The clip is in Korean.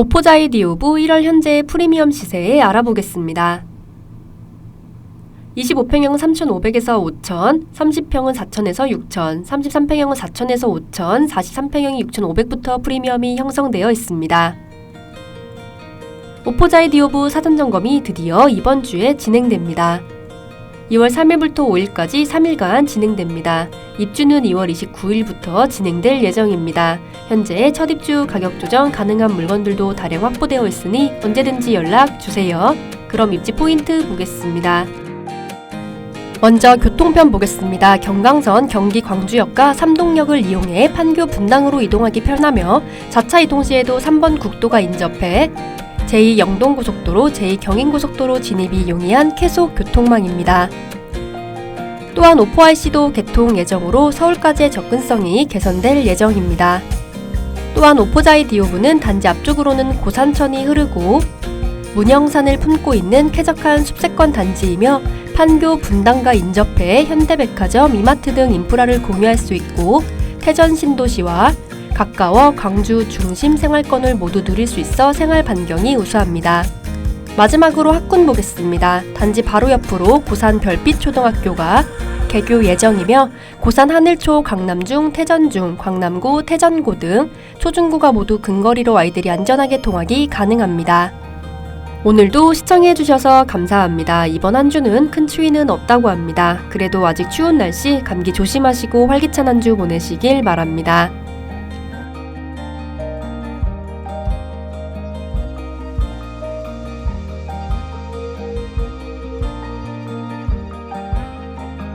오포자이 디오브 1월 현재 프리미엄 시세에 알아보겠습니다. 25평형은 3,500에서 5,000, 30평은 4,000에서 6,000, 33평형은 4,000에서 5,000, 43평형이 6,500부터 프리미엄이 형성되어 있습니다. 오포자이 디오브 사전 점검이 드디어 이번 주에 진행됩니다. 2월 3일부터 5일까지 3일간 진행됩니다. 입주는 2월 29일부터 진행될 예정입니다. 현재 첫 입주 가격 조정 가능한 물건들도 다량 확보되어 있으니 언제든지 연락 주세요. 그럼 입지 포인트 보겠습니다. 먼저 교통편 보겠습니다. 경강선 경기 광주역과 삼동역을 이용해 판교 분당으로 이동하기 편하며 자차 이동 시에도 3번 국도가 인접해 제2 영동고속도로, 제2 경인고속도로 진입이 용이한 계속 교통망입니다. 또한 오포IC도 개통 예정으로 서울까지의 접근성이 개선될 예정입니다. 또한 오포자이 디오브는 단지 앞쪽으로는 고산천이 흐르고 문영산을 품고 있는 쾌적한 숲세권 단지이며 판교 분당과 인접해 현대백화점, 이마트 등 인프라를 공유할 수 있고 태전 신도시와 가까워 광주 중심 생활권을 모두 누릴 수 있어 생활 반경이 우수합니다. 마지막으로 학군 보겠습니다. 단지 바로 옆으로 고산 별빛 초등학교가 개교 예정이며 고산 하늘초, 강남중, 태전중, 광남고, 태전고 등 초중고가 모두 근거리로 아이들이 안전하게 통학이 가능합니다. 오늘도 시청해주셔서 감사합니다. 이번 한 주는 큰 추위는 없다고 합니다. 그래도 아직 추운 날씨 감기 조심하시고 활기찬 한 주 보내시길 바랍니다.